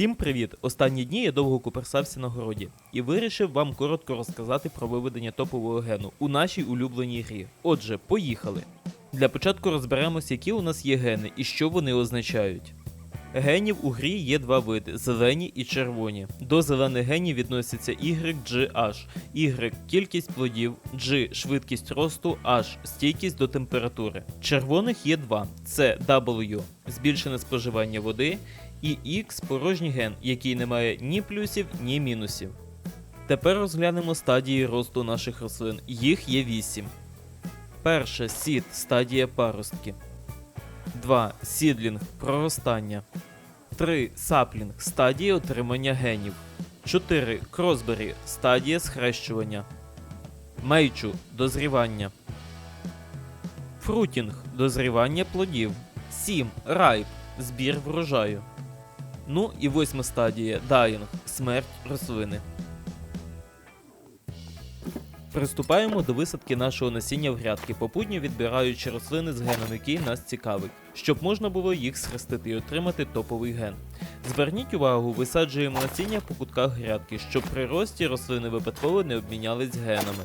Всім привіт! Останні дні я довго куперсався на городі і вирішив вам коротко розказати про виведення топового гену у нашій улюбленій грі. Отже, поїхали. Для початку розберемось, які у нас є гени і що вони означають. Генів у грі є два види зелені і червоні. До зелених генів відносяться Y, G, H. Y – кількість плодів, G – швидкість росту, H – стійкість до температури. Червоних є два: це W – збільшене споживання води, і X – порожній ген, який не має ні плюсів, ні мінусів. Тепер розглянемо стадії росту наших рослин. Їх є 8. Перше сід стадія паростки. 2. Сідлінг проростання. 3. Саплінг стадія отримання генів. 4. Кросбері стадія схрещування. Мейчу дозрівання. Фрутінг дозрівання плодів. 7. Райп збір врожаю. Ну і восьма стадія дайінг смерть рослини. Приступаємо до висадки нашого насіння в грядки, попутньо відбираючи рослини з геном, який нас цікавить, щоб можна було їх схрестити і отримати топовий ген. Зверніть увагу, висаджуємо насіння по кутках грядки, щоб при рості рослини випадково не обмінялись генами.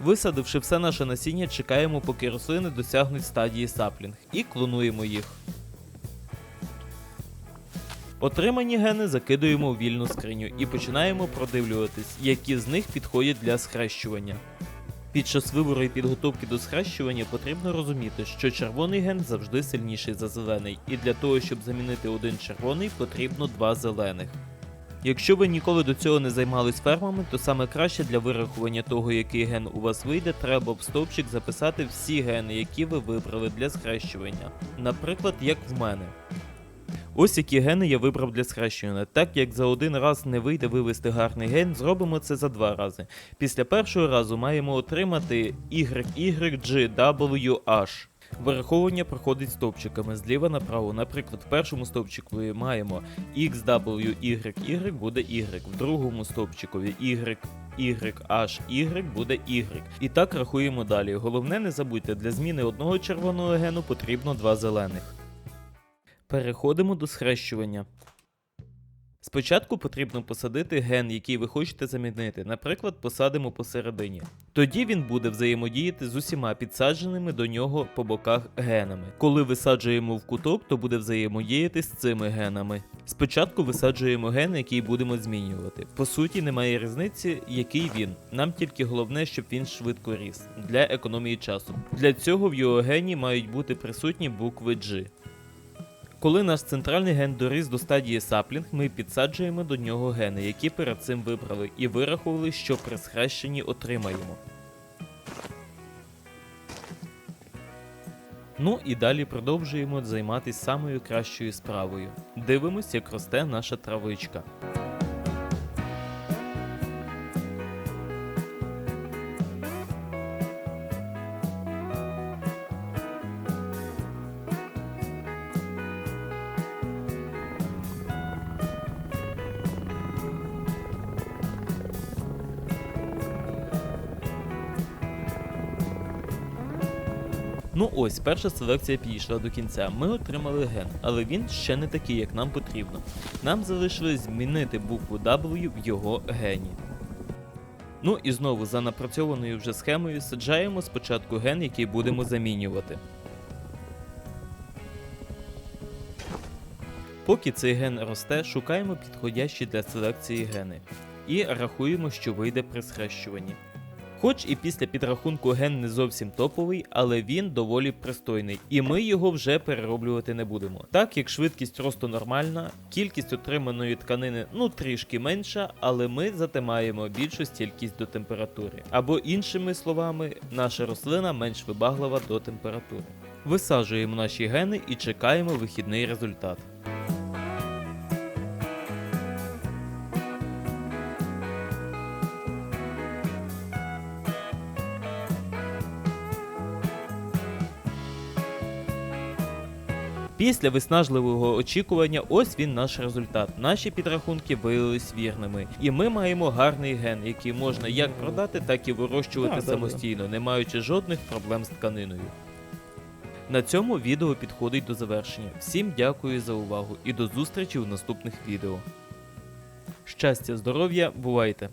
Висадивши все наше насіння, чекаємо, поки рослини досягнуть стадії саплінг, і клонуємо їх. Отримані гени закидуємо у вільну скриню і починаємо продивлюватись, які з них підходять для схрещування. Під час вибору і підготовки до схрещування потрібно розуміти, що червоний ген завжди сильніший за зелений, і для того, щоб замінити один червоний, потрібно два зелених. Якщо ви ніколи до цього не займались фермами, то саме краще для вирахування того, який ген у вас вийде, треба в стовпчик записати всі гени, які ви вибрали для схрещування. Наприклад, як в мене. Ось які гени я вибрав для схрещування. Так як за один раз не вийде вивести гарний ген, зробимо це за два рази. Після першого разу маємо отримати YYGWH. Вираховування проходить стовпчиками зліва направо. Наприклад, в першому стовпчику маємо XWYY буде Y, в другому стовпчикові Y. YHY буде Y. І так рахуємо далі. Головне, не забудьте, для зміни одного червоного гену потрібно два зелених. Переходимо до схрещування. Спочатку потрібно посадити ген, який ви хочете замінити. Наприклад, посадимо посередині. Тоді він буде взаємодіяти з усіма підсадженими до нього по боках генами. Коли висаджуємо в куток, то буде взаємодіяти з цими генами. Спочатку висаджуємо ген, який будемо змінювати. По суті, немає різниці, який він. Нам тільки головне, щоб він швидко ріс для економії часу. Для цього в його гені мають бути присутні букви G. Коли наш центральний ген доріс до стадії саплінг, ми підсаджуємо до нього гени, які перед цим вибрали, і вирахували, що при схрещенні отримаємо. Ну і далі продовжуємо займатися самою кращою справою. Дивимось, як росте наша травичка. Ну ось, перша селекція підійшла до кінця. Ми отримали ген, але він ще не такий, як нам потрібно. Нам залишилось змінити букву W в його гені. Ну і знову за напрацьованою вже схемою саджаємо спочатку ген, який будемо замінювати. Поки цей ген росте, шукаємо підходящі для селекції гени і рахуємо, що вийде при схрещуванні. Хоч і після підрахунку ген не зовсім топовий, але він доволі пристойний, і ми його вже перероблювати не будемо. Так як швидкість росту нормальна, кількість отриманої тканини ну трішки менша, але ми зате маємо більшу стількість до температури. Або іншими словами, наша рослина менш вибаглива до температури. Висаджуємо наші гени і чекаємо вихідний результат. Після виснажливого очікування, ось він наш результат. Наші підрахунки виявились вірними, і ми маємо гарний ген, який можна як продати, так і вирощувати Так, да, да. самостійно, не маючи жодних проблем з тканиною. На цьому відео підходить до завершення. Всім дякую за увагу і до зустрічі в наступних відео. Щастя, здоров'я, бувайте!